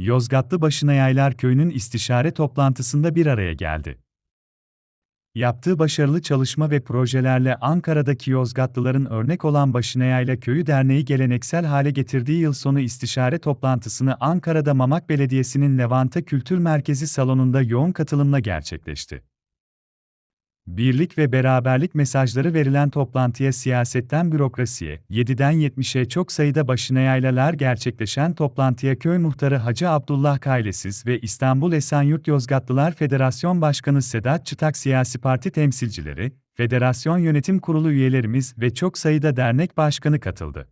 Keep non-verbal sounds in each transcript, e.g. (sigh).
Yozgatlı Başınayaylar Köyü'nün istişare toplantısında bir araya geldi. Yaptığı başarılı çalışma ve projelerle Ankara'daki Yozgatlıların örnek olan Başınayayla Köyü Derneği geleneksel hale getirdiği yıl sonu istişare toplantısını Ankara'da Mamak Belediyesi'nin Levanta Kültür Merkezi salonunda yoğun katılımla gerçekleşti. Birlik ve beraberlik mesajları verilen toplantıya siyasetten bürokrasiye, 7'den 70'e çok sayıda başınayaylalar gerçekleşen toplantıya köy muhtarı Hacı Abdullah Kaylesiz ve İstanbul Esenyurt Yozgatlılar Federasyon Başkanı Sedat Çıtak siyasi parti temsilcileri, federasyon yönetim kurulu üyelerimiz ve çok sayıda dernek başkanı katıldı.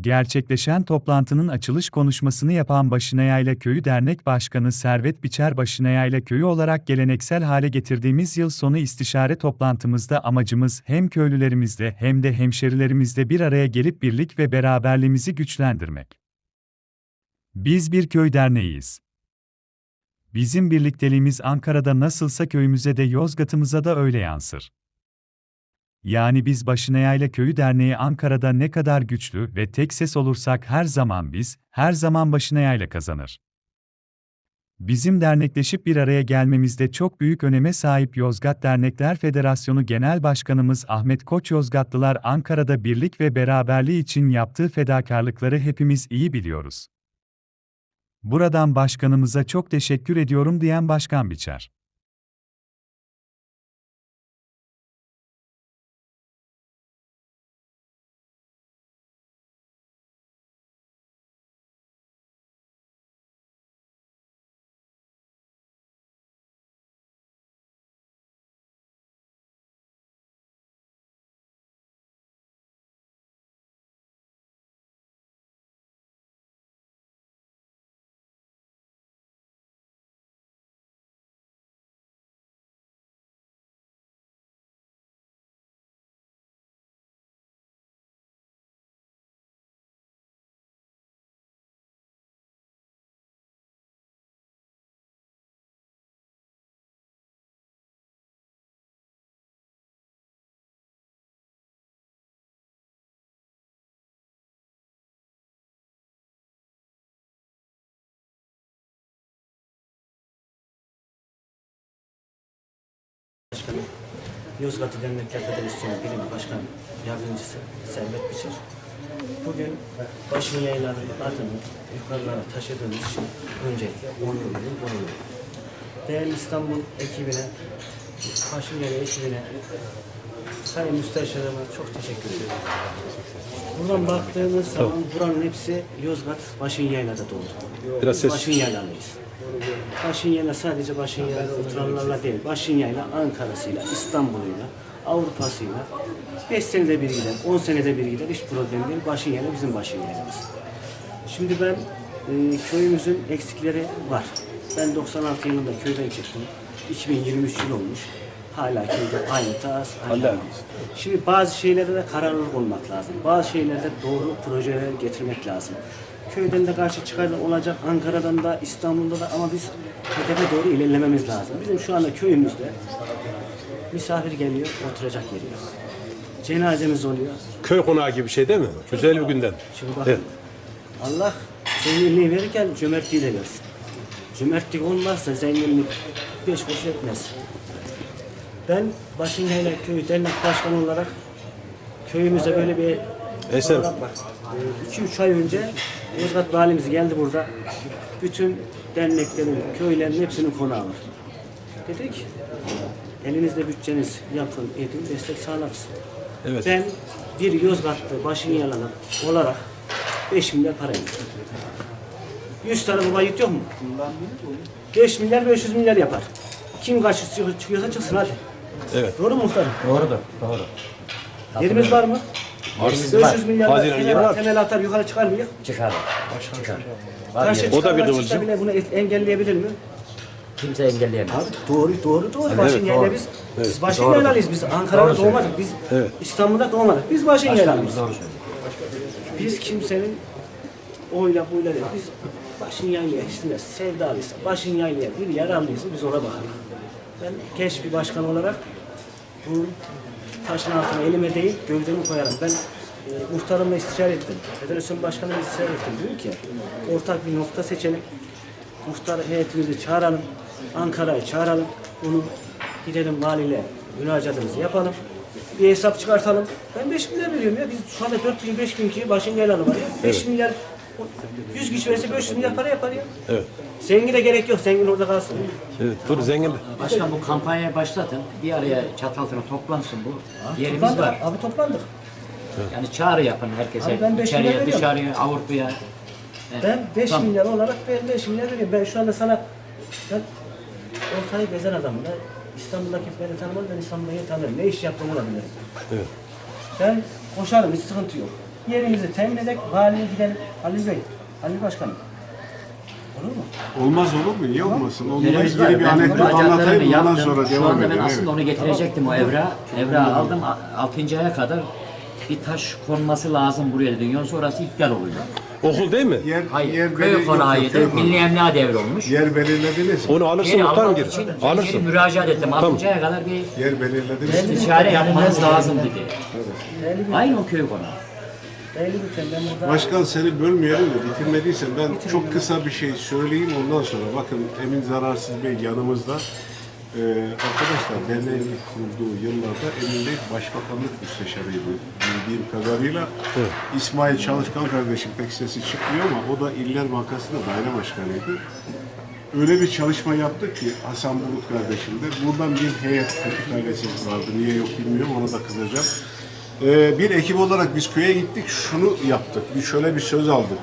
Gerçekleşen toplantının açılış konuşmasını yapan Başınayayla Köyü Dernek Başkanı Servet Biçer Başınayayla Köyü olarak geleneksel hale getirdiğimiz yıl sonu istişare toplantımızda amacımız hem köylülerimizle hem de hemşerilerimizle bir araya gelip birlik ve beraberliğimizi güçlendirmek. Biz bir köy derneğiyiz. Bizim birlikteliğimiz Ankara'da nasılsa köyümüze de Yozgat'ımıza da öyle yansır. Yani biz Başınayayla Köyü Derneği Ankara'da ne kadar güçlü ve tek ses olursak her zaman biz, her zaman Başınayayla kazanır. Bizim dernekleşip bir araya gelmemizde çok büyük öneme sahip Yozgat Dernekler Federasyonu Genel Başkanımız Ahmet Koç Yozgatlılar Ankara'da birlik ve beraberliği için yaptığı fedakarlıkları hepimiz iyi biliyoruz. Buradan başkanımıza çok teşekkür ediyorum diyen Başkan Biçer. Başkanı, Yozgatlı Dernekler Federasyonu Bilim Başkan Yardımcısı Servet Biçer. Bugün başın yayınlarının adını yukarılara taşıdığımız için öncelikle onurluyum, onurluyum. Değerli İstanbul ekibine, başın yayını ekibine, Sayın Müsteşarıma çok teşekkür ediyorum. Buradan baktığımız zaman buranın hepsi Yozgat Başın Yayla'da doğdu. Biraz ses- Başın Yaylalıyız. Başın Yayla sadece Başın Yayla'da oturanlarla değil, Başın Yayla Ankara'sıyla, İstanbul'uyla, Avrupa'sıyla 5 senede bir gider, 10 senede bir gider, hiç problem değil. Başın Yayla bizim Başın Yayla'mız. Şimdi ben e, köyümüzün eksikleri var. Ben 96 yılında köyden çıktım. 2023 yıl olmuş. Hala köyde aynı tarz, aynı. Şimdi bazı şeylerde de kararlılık olmak lazım. Bazı şeylerde doğru projeler getirmek lazım. Köyden de karşı çıkarlar olacak, Ankara'dan da, İstanbul'da da ama biz hedefe doğru ilerlememiz lazım. Bizim şu anda köyümüzde misafir geliyor, oturacak yeri yok. Cenazemiz oluyor. Köy konağı gibi bir şey değil mi? Güzel bir gündem. Şimdi bakın, Evet. Allah zenginliği verirken cömertliği de versin. Cömertlik olmazsa zenginlik beş kuruş etmez. Ben Başınyayla Köyü Dernek Başkanı olarak köyümüze böyle bir Eser. olarak bak. 2-3 ay önce Yozgat valimiz geldi burada. Bütün derneklerin, köylerin hepsinin konağı var. Dedik, elinizde bütçeniz yapın, edin, destek sağlarız. Evet. Ben bir Yozgatlı başın yalanı olarak 5 milyar para yatırdım. 100 tane baba yok mu? 5 milyar 500 milyar yapar. Kim karşı çıkıyor- çıkıyorsa çıksın hadi. Evet. Doğru mu muhtarım? Doğrudur, doğru. Yerimiz var mı? Var. 500 milyar Haziran temel, atar yukarı çıkar mı? Çıkar. Çıkar. Var Karşı yeri. O da bir kıvılcım. bile bunu engelleyebilir mi? Kimse engelleyemez. Abi doğru doğru doğru. Başın doğru. biz. Evet. Biz başın Doğru. yaylalıyız. Biz Ankara'da Doğru doğmadık. Biz Evet. İstanbul'da doğmadık. Biz başın söylüyor. Biz kimsenin oyla buyla değil. Biz başın yaylaya istemez. Sevdalıysa, başın yaylaya bir yararlıysa biz ona bakarız. Ben genç bir başkan olarak bu taşın altına elime değil gövdemi koyarım. Ben e, muhtarımla istişare ettim. Federasyon başkanımla istişare ettim. Diyorum ki ortak bir nokta seçelim. Muhtar heyetimizi çağıralım. Ankara'yı çağıralım. Bunu gidelim valiyle müracaatımızı yapalım. Bir hesap çıkartalım. Ben 5 milyar veriyorum ya. Biz şu anda 4 bin, 5 bin kişi başın gelen var ya. 5 milyar, 100 kişi verse 500 milyar para yapar ya. Evet. Zengine gerek yok. Zengin orada kalsın. Evet. Dur zengin. Başkan bu kampanyayı başlatın. Bir araya Çataltır'a toplansın bu. Yerimiz Toplandık. var. Abi toplandık. Yani çağrı yapın herkese. Abi ben beş İçeriye, milyar veriyorum. dışarıya, Avrupa'ya. Evet. Ben 5 Tamam. milyar olarak ben 5 milyar veriyorum. Ben şu anda sana ben ortayı gezen adamım. Ben İstanbul'daki beni tanımaz, ben İstanbul'u tanırım. Ne iş yaptığımı da bilirim. Evet. Ben koşarım, hiç sıkıntı yok. Yerimizi temin edek, valiye gidelim. Halil Bey, Halil Başkanım. Olur mu? Olmaz olur mu? Niye olmasın? Onunla Yerimiz ilgili bir Ben anekdot müracaatlarımı anlatayım ondan yaptım. sonra Şu devam anda ben edelim. aslında Evet. onu getirecektim o evra. Evra aldım. 6. aya kadar bir taş konması lazım buraya dedin. Yoksa orası iptal oluyor. Okul değil mi? Yer, Hayır, yer köy belirli- yok, konağıydı. yok. Milli emlak devrolmuş. Yer belirlediniz mi? Onu alırsın Yeri muhtarım almak gir. için geri Alırsın. müracaat ettim. 6. aya kadar bir Yer belirlediniz mi? istişare yapmanız lazım dedi. Aynı o köy konağı. Başkan seni bölmeyelim de bitirmediysen ben çok kısa bir şey söyleyeyim ondan sonra bakın Emin Zararsız Bey yanımızda. Ee, arkadaşlar derneğin kurulduğu yıllarda Emin Bey başbakanlık müsteşarıydı bildiğim kadarıyla. İsmail Çalışkan kardeşim pek sesi çıkmıyor ama o da İller Bankası'nda daire başkanıydı. Öyle bir çalışma yaptık ki Hasan Bulut kardeşim de. Buradan bir heyet Fatih ailesi vardı. Niye yok bilmiyorum ona da kızacağım. Ee, bir ekip olarak biz köye gittik. Şunu yaptık. Bir şöyle bir söz aldık.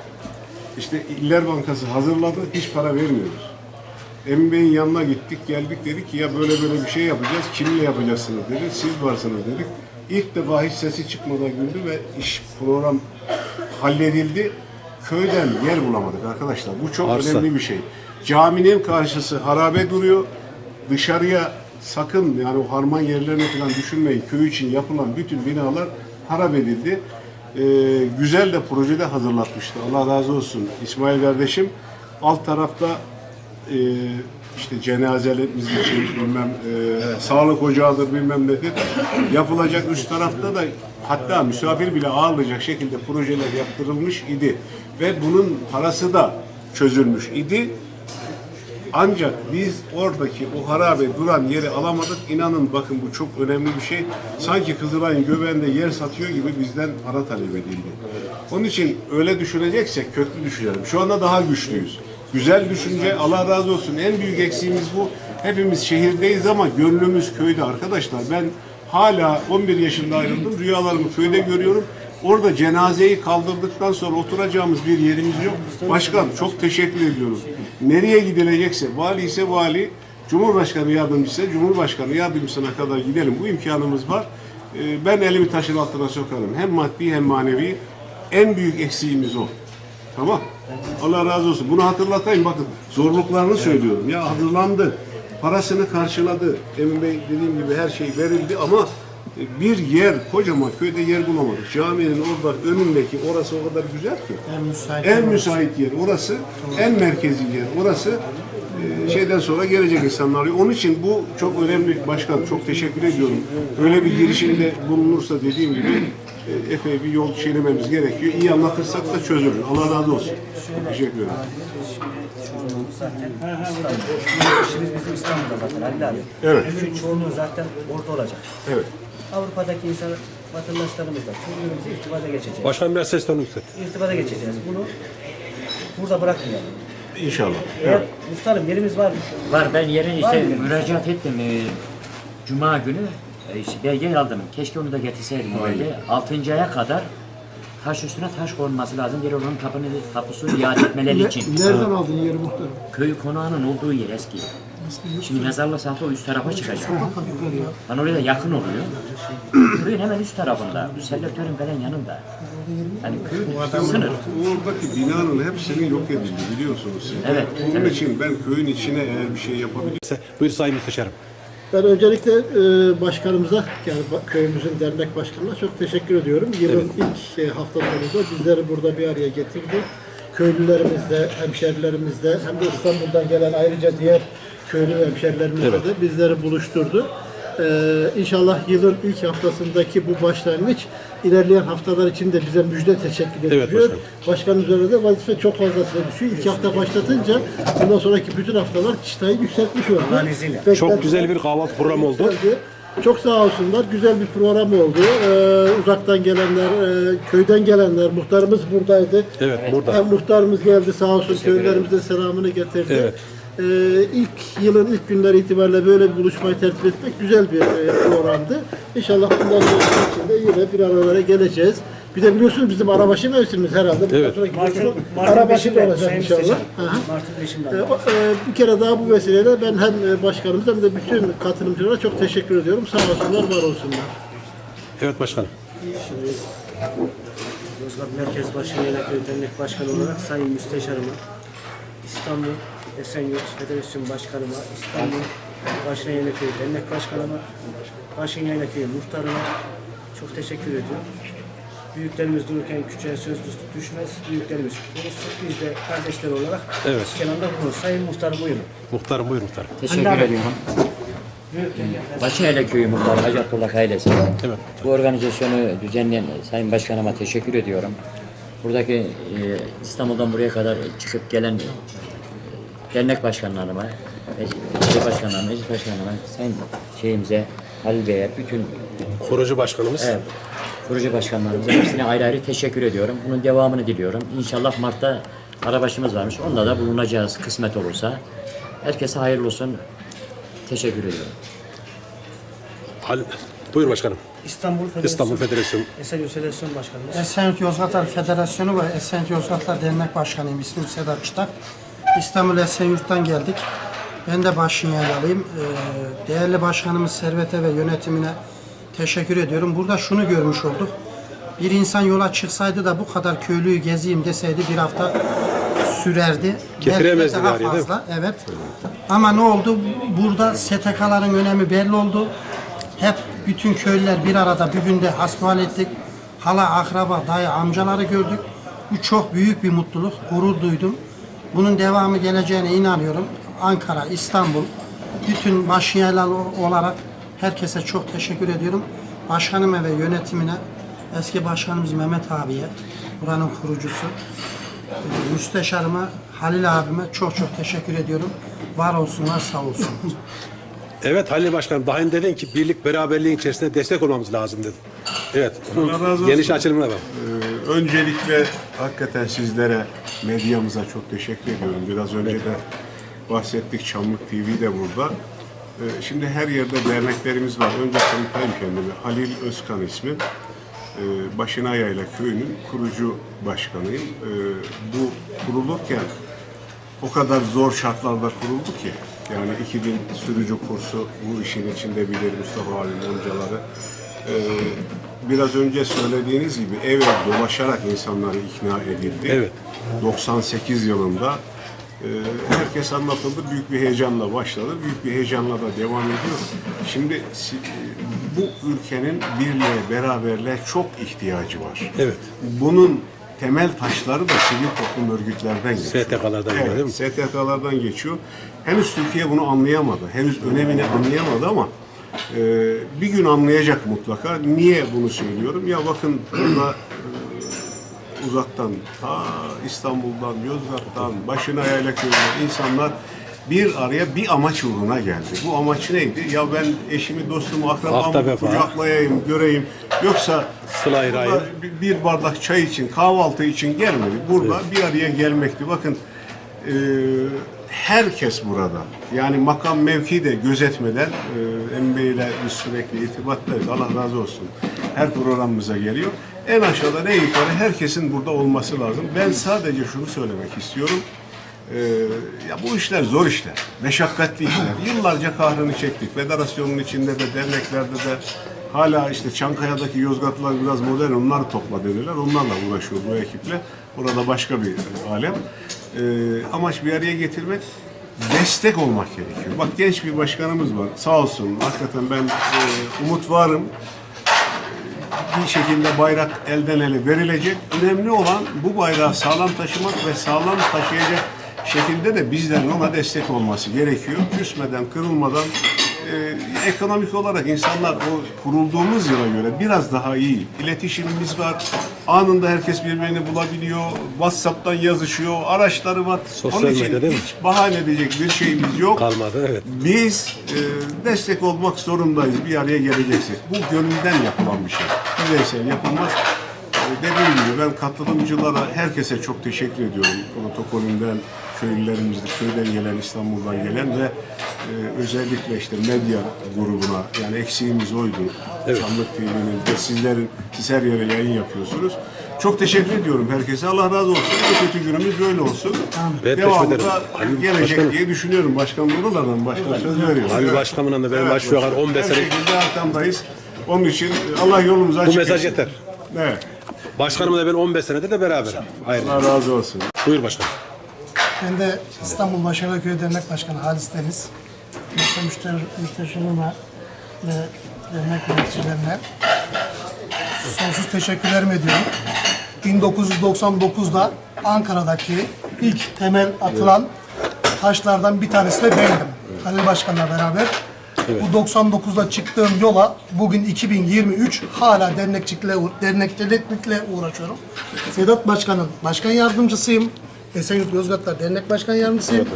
İşte İller Bankası hazırladı. Hiç para vermiyoruz. Emin Bey'in yanına gittik. Geldik dedik ki ya böyle böyle bir şey yapacağız. Kimle yapacaksınız dedi. Siz varsınız dedik. İlk defa hiç sesi çıkmadan güldü ve iş program halledildi. Köyden yer bulamadık arkadaşlar. Bu çok Arsa. önemli bir şey. Caminin karşısı harabe duruyor. Dışarıya sakın yani o harman yerlerini falan düşünmeyin. Köy için yapılan bütün binalar harap edildi. Ee, güzel de projede hazırlatmıştı. Allah razı olsun İsmail kardeşim. Alt tarafta e, işte cenazelerimiz için bilmem e, sağlık ocağıdır bilmem nedir. Yapılacak üst tarafta da hatta misafir bile ağırlayacak şekilde projeler yaptırılmış idi. Ve bunun parası da çözülmüş idi. Ancak biz oradaki o harabe duran yeri alamadık. İnanın bakın bu çok önemli bir şey. Sanki Kızılay'ın göbeğinde yer satıyor gibi bizden para talep edildi. Onun için öyle düşüneceksek köklü düşünelim. Şu anda daha güçlüyüz. Güzel düşünce Allah razı olsun. En büyük eksiğimiz bu. Hepimiz şehirdeyiz ama gönlümüz köyde arkadaşlar. Ben hala 11 yaşında ayrıldım. Rüyalarımı köyde görüyorum. Orada cenazeyi kaldırdıktan sonra oturacağımız bir yerimiz yok. Başkan çok teşekkür ediyorum. Nereye gidilecekse, vali ise vali, Cumhurbaşkanı yardımcısı ise Cumhurbaşkanı yardımcısına kadar gidelim. Bu imkanımız var. Ee, Ben elimi taşın altına sokarım. Hem maddi hem manevi. En büyük eksiğimiz o. Tamam. Allah razı olsun. Bunu hatırlatayım. Bakın zorluklarını söylüyorum. Ya hazırlandı. Parasını karşıladı. Emin Bey dediğim gibi her şey verildi ama bir yer, kocaman köyde yer bulamadık. Caminin orada önündeki orası o kadar güzel ki. En müsait, yer orası. En merkezi yer orası. E, şeyden sonra gelecek insanlar. Onun için bu çok önemli başkan. Çok teşekkür ediyorum. Öyle bir girişimde bulunursa dediğim gibi e, epey bir yol çiğnememiz gerekiyor. İyi anlatırsak da çözülür. Allah razı olsun. Teşekkür ederim. Zaten İstanbul. İşimiz bizim İstanbul'da zaten Halil abi. Evet. Bütün çoğunluğu zaten orada olacak. Evet. Avrupa'daki insan vatandaşlarımızla çoğunluğumuz irtibata geçeceğiz. Başkan biraz ses tonu yükselt. İrtibata geçeceğiz. Bunu burada bırakmayalım. İnşallah. Eğer muhtarım yerimiz var. Var ben yerin Var işte mı? müracaat ettim. Ee, Cuma günü e, işte belge aldım. Keşke onu da getirseydim o belge. 6. aya kadar taş üstüne taş konması lazım. Geri onun kapını, tapusu iade etmeleri için. Nereden aldın yeri muhtarım? Köy konağının olduğu yer eski. Şimdi mezarlık saati o üst tarafa çıkacak. Bana oraya da yakın oluyor. Köyün hemen üst tarafında. Selektörün falan yanında. Yani köy sınır. Oradaki binanın hepsini yok edildi biliyorsunuz siz. Evet, Onun evet. için ben köyün içine eğer bir şey yapabilirsem Buyur Sayın Müsteşarım. Ben öncelikle e, başkanımıza, yani köyümüzün dernek başkanına çok teşekkür ediyorum. Yılın ilk şey, haftalarında bizleri burada bir araya getirdi. Köylülerimizle, hemşerilerimizle hem de İstanbul'dan gelen ayrıca diğer köylü hemşerilerimizle de bizleri buluşturdu. Ee, inşallah yılın ilk haftasındaki bu başlangıç ilerleyen haftalar için de bize müjde teşekkür Evet ediyor. başkanım. Başkanın üzerine de vazife çok fazlasıyla düşüyor. İlk hafta başlatınca bundan sonraki bütün haftalar çıtayı yükseltmiş oldu. Çok güzel bir kahvaltı programı oldu. Güzeldi. Çok sağ olsunlar. Güzel bir program oldu. Ee, uzaktan gelenler, e, köyden gelenler, muhtarımız buradaydı. Evet burada. Hem muhtarımız geldi sağ olsun köylerimize selamını getirdi. Evet. Ee, ilk yılın ilk günleri itibariyle böyle bir buluşmayı tertip etmek güzel bir e, programdı. İnşallah bundan sonraki için de yine bir aralara geleceğiz. Bir de biliyorsunuz bizim arabaşı mevsimimiz herhalde. Evet. Mart'ın, arabaşı da 5'inde olacak inşallah. Müsteşarım. Hı hı. Mart'ın 5'inde. Ee, o- e, bir kere daha bu vesileyle ben hem e, başkanımıza hem de bütün katılımcılara çok teşekkür ediyorum. Sağ olsunlar, var olsunlar. Evet başkanım. Yozgat Merkez Başkanı Yönetim Dernek Başkanı olarak Sayın Müsteşarıma, İstanbul Esenyurt Federasyon Başkanıma, İstanbul Başkan Yaylaköy Dernek Başkanıma, Başkan Yaylaköy Muhtarıma çok teşekkür ediyorum. Büyüklerimiz dururken küçüğe söz düşmez, büyüklerimiz konuşsun. Biz de kardeşler olarak Evet. kenarda bulunuruz. Sayın Muhtarım buyurun. Muhtarım buyur muhtarım. Teşekkür ediyorum. Başıyla Köyü Muhtarı Hacı Abdullah Ailesi. Evet. Bu organizasyonu düzenleyen Sayın Başkanıma teşekkür ediyorum. Buradaki e, İstanbul'dan buraya kadar çıkıp gelen dernek başkanlarıma, belediye başkanlarıma, meclis başkanlarıma, sayın şeyimize, Halil Bey'e, bütün Kurucu başkanımız. evet, proje başkanlarımıza hepsine ayrı ayrı teşekkür ediyorum. Bunun devamını diliyorum. İnşallah Mart'ta arabaşımız varmış. Onda da bulunacağız kısmet olursa. Herkese hayırlı olsun. Teşekkür ediyorum. Hal- Buyur başkanım. İstanbul Federasyon, İstanbul Federasyonu. Esenyurt Federasyon Başkanımız. Esenyurt Yozgatlar Federasyonu ve Esenyurt Yozgatlar Dernek Başkanıyım. İsmim Sedat Çıtak. İstanbul Esenyurt'tan geldik. Ben de Başşinyalıyım. Ee, değerli başkanımız Servet'e ve yönetimine teşekkür ediyorum. Burada şunu görmüş olduk. Bir insan yola çıksaydı da bu kadar köylüyü gezeyim deseydi bir hafta sürerdi. Getiremezdi daha galiba, fazla. Evet. Ama ne oldu? Burada STK'ların önemi belli oldu. Hep bütün köylüler bir arada bir günde hasbihal ettik. Hala, akraba, dayı, amcaları gördük. Bu çok büyük bir mutluluk. Gurur duydum. Bunun devamı geleceğine inanıyorum. Ankara, İstanbul, bütün başyaylar olarak herkese çok teşekkür ediyorum. Başkanıma ve yönetimine, eski başkanımız Mehmet abiye, buranın kurucusu, müsteşarıma, Halil abime çok çok teşekkür ediyorum. Var olsunlar, sağ olsun. (laughs) Evet Halil Başkanım daha önce dedin ki birlik beraberliğin içerisinde destek olmamız lazım dedin. Evet. Allah razı olsun. Geniş açılımına bak. Ee, öncelikle hakikaten sizlere, medyamıza çok teşekkür ediyorum. Biraz önce de bahsettik, Çamlık TV de burada. Ee, şimdi her yerde derneklerimiz var. Önce tanıtayım kendimi. Halil Özkan ismi. Ee, Başına Yayla Köyü'nün kurucu başkanıyım. Ee, bu kurulurken o kadar zor şartlarda kuruldu ki. Yani 2000 sürücü kursu bu işin içinde bilir Mustafa abim amcaları. Ee, biraz önce söylediğiniz gibi ev ev dolaşarak insanları ikna edildi. Evet. 98 yılında e, herkes anlatıldı. Büyük bir heyecanla başladı. Büyük bir heyecanla da devam ediyor. Şimdi bu ülkenin birliğe, beraberliğe çok ihtiyacı var. Evet. Bunun temel taşları da sivil toplum örgütlerden geçiyor. STK'lardan geliyor, değil mi? STK'lardan geçiyor. Henüz Türkiye bunu anlayamadı. Henüz önemini anlayamadı ama e, bir gün anlayacak mutlaka. Niye bunu söylüyorum? Ya bakın burada e, uzaktan, ta İstanbul'dan, Yozgat'tan, başına yayla köyünden insanlar bir araya bir amaç uğruna geldi. Bu amaç neydi? Ya ben eşimi, dostumu, akrabamı kucaklayayım, göreyim. Yoksa bir- bardak çay için, kahvaltı için gelmedi. Burada bir araya gelmekti. Bakın e, herkes burada. Yani makam mevki de gözetmeden e, Emre ile biz sürekli irtibattayız. Allah razı olsun. Her programımıza geliyor. En aşağıda ne yukarı herkesin burada olması lazım. Ben sadece şunu söylemek istiyorum. Ee, ya bu işler zor işler, meşakkatli işler. Yıllarca kahrını çektik. Federasyonun içinde de, derneklerde de hala işte Çankaya'daki Yozgatlılar biraz modern, onları topla dediler. Onlarla uğraşıyor bu ekiple. Orada başka bir alem. Ee, amaç bir araya getirmek, destek olmak gerekiyor. Bak genç bir başkanımız var, sağ olsun. Hakikaten ben e, umut varım bir şekilde bayrak elden ele verilecek. Önemli olan bu bayrağı sağlam taşımak ve sağlam taşıyacak şekilde de bizlerin ona destek olması gerekiyor. Küsmeden, kırılmadan e, ekonomik olarak insanlar o kurulduğumuz yıla göre biraz daha iyi. İletişimimiz var. Anında herkes birbirini bulabiliyor. WhatsApp'tan yazışıyor. Araçları var. Sosyal Onun için medya değil mi? hiç bahane edecek bir şeyimiz yok. Kalmadı evet. Biz e, destek olmak zorundayız bir araya geleceksek. Bu gönülden yapılan bir şey. Bireysel yapılmaz. E, dediğim gibi ben katılımcılara, herkese çok teşekkür ediyorum. Protokolünden, köylülerimizde, köyden gelen, İstanbul'dan gelen ve e, özellikle işte medya grubuna, yani eksiğimiz oydu. Çamlık TV'nin ve sizlerin, siz her yere yayın yapıyorsunuz. Çok teşekkür ediyorum herkese. Allah razı olsun. Bu kötü günümüz böyle olsun. Evet, Devamı teşekkür da gelecek Başkanım. diye düşünüyorum. Başkan Nurula'dan başkan söz veriyor. Ali Başkanımla da benim aşağı yukarı 15 Her sene şekilde arkamdayız. Onun için Allah yolumuzu açık bu mesaj etsin. yeter. Evet. Başkanımla ben 15 senedir de beraberim. Hayır. Allah razı olsun. Buyur başkanım. Ben de İstanbul Başarılı Köy Dernek Başkanı Halis Deniz. Müşteri, müşteri, müşterilerime ve dernek yöneticilerine sonsuz teşekkürlerimi ediyorum. 1999'da Ankara'daki ilk temel atılan taşlardan bir tanesi de bendim. Halil Başkan'la beraber. Bu 99'da çıktığım yola bugün 2023 hala dernekçilikle, dernekçilikle uğraşıyorum. Sedat Başkan'ın başkan yardımcısıyım. Esenyurt Yozgatlar Dernek Başkan Yardımcısıyım.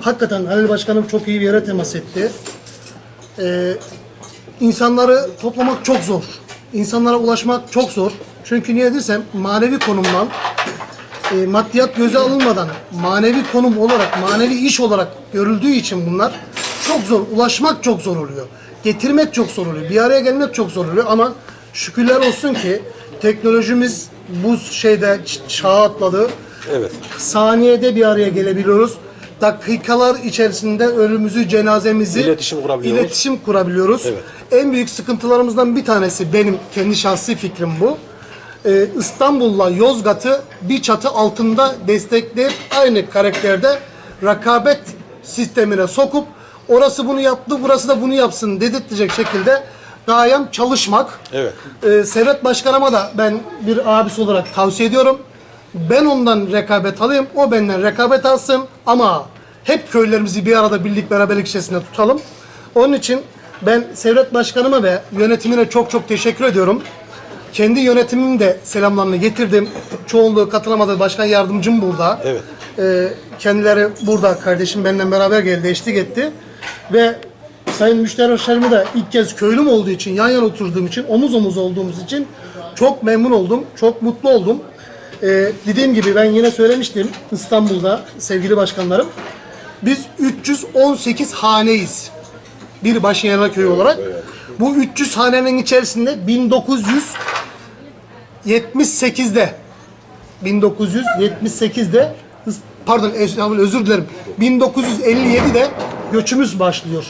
Hakikaten Halil Başkanım çok iyi bir yere temas etti. Ee, insanları toplamak çok zor. İnsanlara ulaşmak çok zor. Çünkü niye desem manevi konumdan e, maddiyat göze alınmadan manevi konum olarak, manevi iş olarak görüldüğü için bunlar çok zor. Ulaşmak çok zor oluyor. Getirmek çok zor oluyor. Bir araya gelmek çok zor oluyor ama şükürler olsun ki teknolojimiz bu şeyde çağa atladı. Evet. Saniyede bir araya gelebiliyoruz. Dakikalar içerisinde ölümümüzü, cenazemizi İletişim kurabiliyoruz. iletişim kurabiliyoruz. Evet. En büyük sıkıntılarımızdan bir tanesi benim kendi şahsi fikrim bu. Ee, İstanbul'la Yozgat'ı bir çatı altında destekleyip aynı karakterde rakabet sistemine sokup orası bunu yaptı, burası da bunu yapsın dedirtecek şekilde gayem çalışmak. Evet. Ee, Servet Başkanıma da ben bir abisi olarak tavsiye ediyorum. Ben ondan rekabet alayım, o benden rekabet alsın ama hep köylerimizi bir arada birlik beraberlik içerisinde tutalım. Onun için ben Servet Başkanıma ve yönetimine çok çok teşekkür ediyorum. Kendi yönetimimin de selamlarını getirdim. Çoğunluğu katılamadı. Başkan yardımcım burada. Evet. Ee, kendileri burada. Kardeşim benimle beraber geldi, eşlik etti. Ve sayın müşterilerimi de ilk kez köylüm olduğu için, yan yana oturduğum için, omuz omuz olduğumuz için çok memnun oldum. Çok mutlu oldum. Ee, dediğim gibi ben yine söylemiştim İstanbul'da sevgili başkanlarım. Biz 318 haneyiz. Bir Başyana köyü olarak. Bu 300 hanenin içerisinde 1978'de 1978'de pardon özür dilerim. 1957'de göçümüz başlıyor.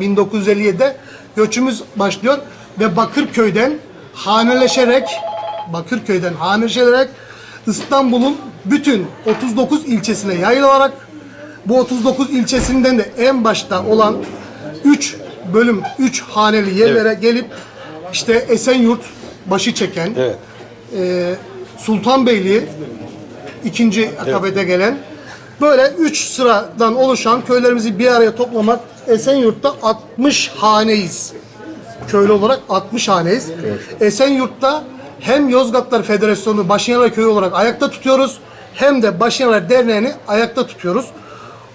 1957'de göçümüz başlıyor ve Bakırköy'den haneleşerek Bakırköy'den haneleşerek İstanbul'un bütün 39 ilçesine yayılarak bu 39 ilçesinden de en başta olan 3 bölüm, 3 haneli yerlere gelip işte Esenyurt başı çeken, Evet. e, Sultanbeyli ikinci akabete gelen böyle 3 sıradan oluşan köylerimizi bir araya toplamak Esenyurt'ta 60 haneyiz. Köylü olarak 60 haneyiz. Esenyurt'ta hem Yozgatlar Federasyonu Başyanar Köyü olarak ayakta tutuyoruz hem de Başyanar Derneği'ni ayakta tutuyoruz.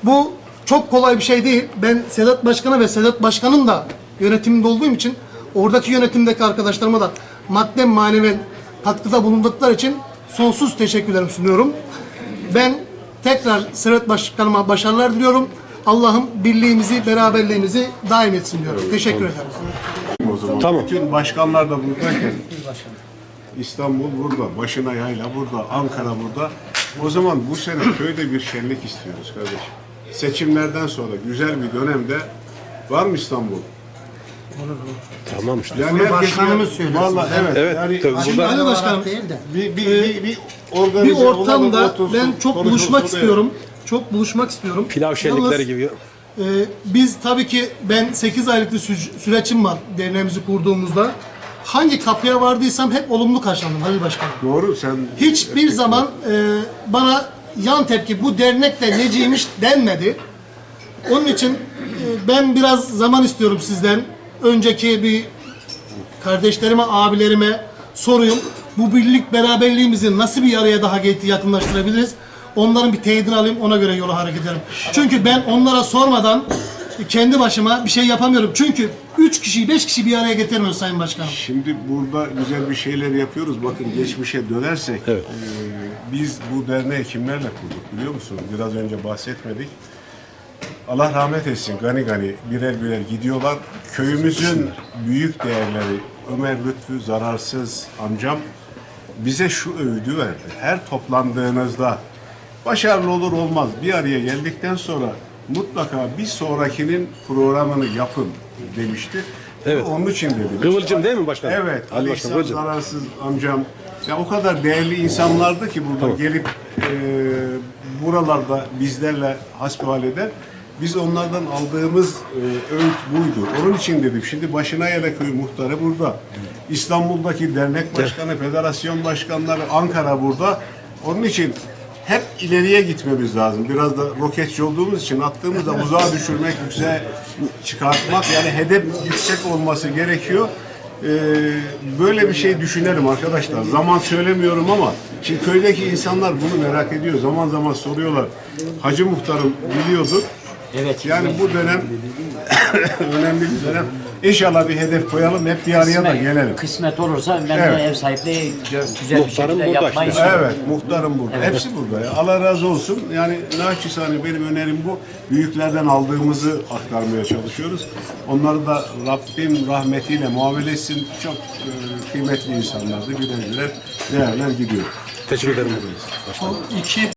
Bu çok kolay bir şey değil. Ben Sedat Başkan'a ve Sedat Başkan'ın da yönetiminde olduğum için oradaki yönetimdeki arkadaşlarıma da madden maneven katkıda bulundukları için sonsuz teşekkürlerimi sunuyorum. Ben tekrar Sedat Başkanıma başarılar diliyorum. Allah'ım birliğimizi, beraberliğimizi daim etsin diyorum. Teşekkür ederim. Tamam. bütün başkanlar da buradayken (laughs) İstanbul burada, başına yayla burada, Ankara burada. O zaman bu sene köyde bir şenlik istiyoruz kardeşim. Seçimlerden sonra güzel bir dönemde var mı İstanbul? Tamam işte. Yani Bunu başkanımız söylesin. Vallahi evet. Evet, Yani tabii Şimdi burada Ali Başkanım değil de. bir, bir, bir, bir bir organize olalım, ortamda otursun, ben çok konuşulsun, buluşmak evet. istiyorum. Çok buluşmak istiyorum. pilav Yalnız, şenlikleri gibi. e, biz tabii ki ben 8 aylık bir sü- süreçim var derneğimizi kurduğumuzda. Hangi kapıya vardıysam hep olumlu karşılandım Halil Başkanım. Doğru sen Hiçbir zaman e, bana yan tepki bu dernek de neciymiş denmedi. Onun için e, ben biraz zaman istiyorum sizden. Önceki bir kardeşlerime, abilerime soruyum. Bu birlik beraberliğimizi nasıl bir araya daha yakınlaştırabiliriz? Onların bir teyidini alayım, ona göre yola hareket ederim. Çünkü ben onlara sormadan kendi başıma bir şey yapamıyorum. Çünkü üç kişiyi, beş kişi bir araya getirmiyoruz Sayın Başkanım. Şimdi burada güzel bir şeyler yapıyoruz. Bakın geçmişe dönersek eee, biz bu derneği kimlerle kurduk biliyor musunuz? Biraz önce bahsetmedik. Allah rahmet etsin gani gani birer birer gidiyorlar. Köyümüzün büyük değerleri Ömer Lütfü Zararsız amcam bize şu öğüdü verdi. Her toplandığınızda başarılı olur olmaz bir araya geldikten sonra mutlaka bir sonrakinin programını yapın demişti. Evet. Onun için dedi. Kıvılcım değil mi başkanım? Evet. Ali Başkan, İhsan Kıvılcım. Zararsız amcam. Ya o kadar değerli insanlardı ki burada gelip e, buralarda bizlerle hasbihal eder. Biz onlardan aldığımız e, öğüt buydu. Onun için dedim şimdi Başına Köy muhtarı burada. İstanbul'daki dernek başkanı, federasyon başkanları Ankara burada. Onun için hep ileriye gitmemiz lazım. Biraz da roketçi olduğumuz için attığımızda uzağa düşürmek, yükseğe çıkartmak yani hedef yüksek olması gerekiyor. Ee, böyle bir şey düşünelim arkadaşlar. Zaman söylemiyorum ama şimdi köydeki insanlar bunu merak ediyor. Zaman zaman soruyorlar. Hacı muhtarım biliyordur. Evet. Yani bu dönem (coughs) önemli bir dönem. İnşallah bir hedef koyalım. Hep bir araya da gelelim. Kısmet olursa ben Evet. de ev sahipliği gö- güzel bir Muhtarım şekilde burada yapmayı işte. istiyorum. Evet, muhtarım burada. Hepsi burada. Ya. Allah razı olsun. Yani naçizane benim önerim bu. Büyüklerden aldığımızı aktarmaya çalışıyoruz. Onları da Rabbim rahmetiyle muamele etsin. Çok e, kıymetli insanlardı. Birer birer değerler gidiyor. Teşekkür ederim. O iki